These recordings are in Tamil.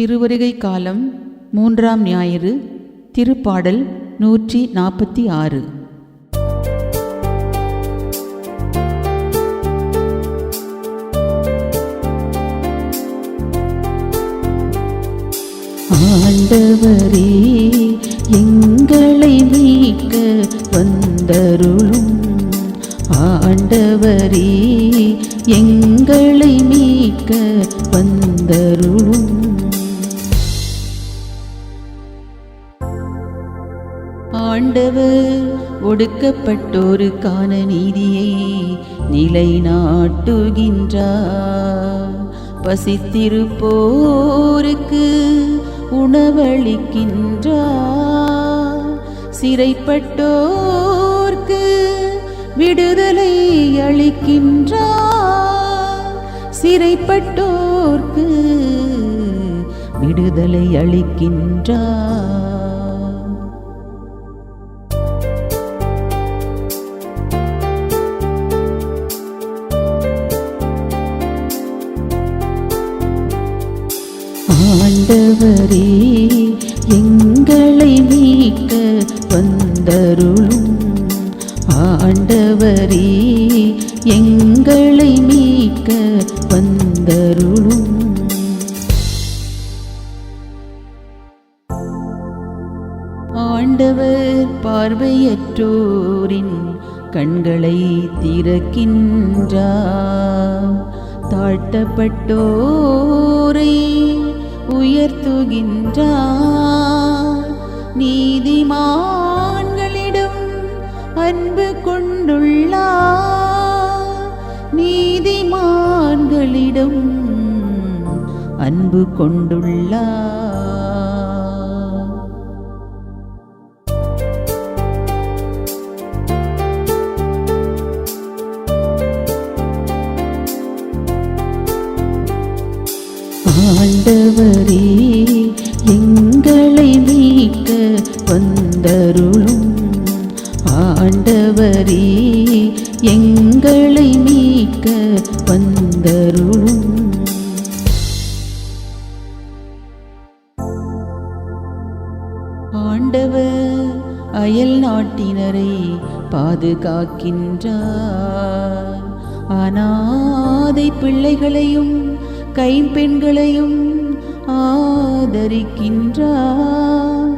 திருவருகை காலம் மூன்றாம் ஞாயிறு திருப்பாடல் நூற்றி நாற்பத்தி ஆறு. ஆண்டவரே ஆண்டவர் ஒடுக்கப்பட்டோருக்கான நீதியை நிலைநாட்டுகின்றார். பசித்திருப்போருக்கு உணவளிக்கின்றார். சிறைப்பட்டோர்க்கு விடுதலை அளிக்கின்றார். சிறைப்பட்டோர்க்கு விடுதலை அளிக்கின்றார். ஆண்டவரே எங்களை மீட்க வந்தருளும் ஆண்டவரே எங்களை மீட்க வந்தருளும். ஆண்டவர் பார்வையற்றோரின் கண்களை திறக்கின்றார். தாழ்த்தப்பட்டோரை அன்பு கொண்டுள்ளார் நீதிமான்களிடம் அன்பு கொண்டுள்ளார் ஆண்டவரே எங்களை மீட்க வந்தருளும் ஆண்டவரே எங்களை மீட்க வந்தருளும். ஆண்டவர் அயல் நாட்டினரை பாதுகாக்கின்றார். அனாதை பிள்ளைகளையும் கைம்பெண்களையும் ஆதரிக்கின்றார்.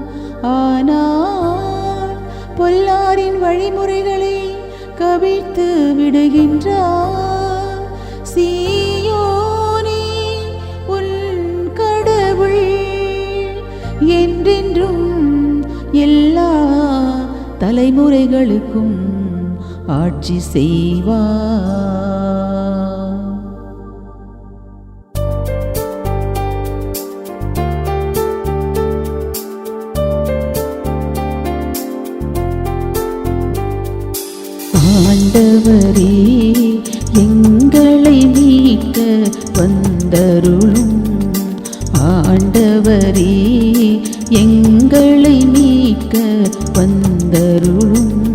விடுகின்றார் சீயோனே உன் கடவுள் என்றென்றும் எல்லா தலைமுறைகளுக்கும் ஆட்சி செய்வார். ஆண்டவரே எங்களை மீட்க வந்தருளும். ஆண்டவரே எங்களை மீட்க வந்தருளும்.